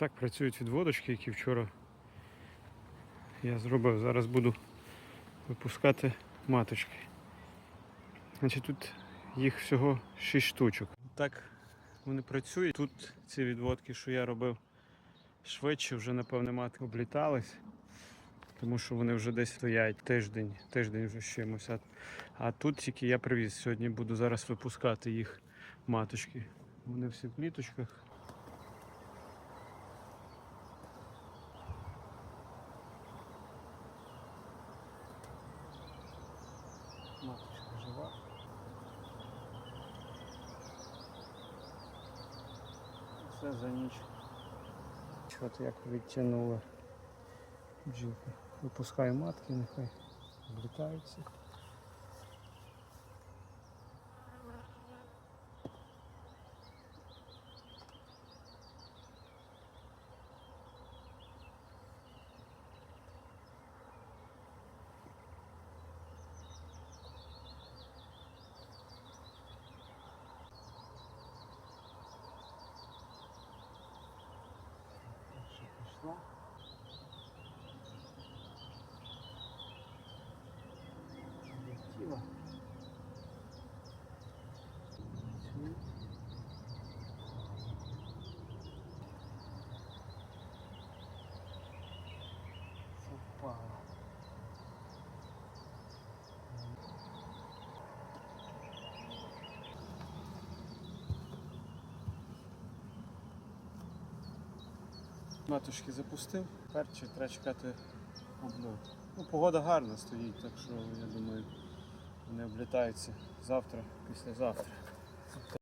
Так працюють відводочки, які вчора я зробив. Зараз буду випускати маточки. Значить, тут їх всього 6 штучок. Так вони працюють. Тут ці відводки, що я робив швидше, вже напевне матки облітались, тому що вони вже десь стоять тиждень, тиждень вже з чимось. А, а тут тільки я привіз. Сьогодні буду зараз випускати їх маточки. Вони всі в кліточках. Маточка жива. Все за ніч. Чого-то як відтягнуло бджілки. Випускаю матки, нехай облітаються. Huh? Матушки запустив, перчик треба чекати обльот. Ну, погода гарна стоїть, так що я думаю, вони облітаються завтра, післязавтра.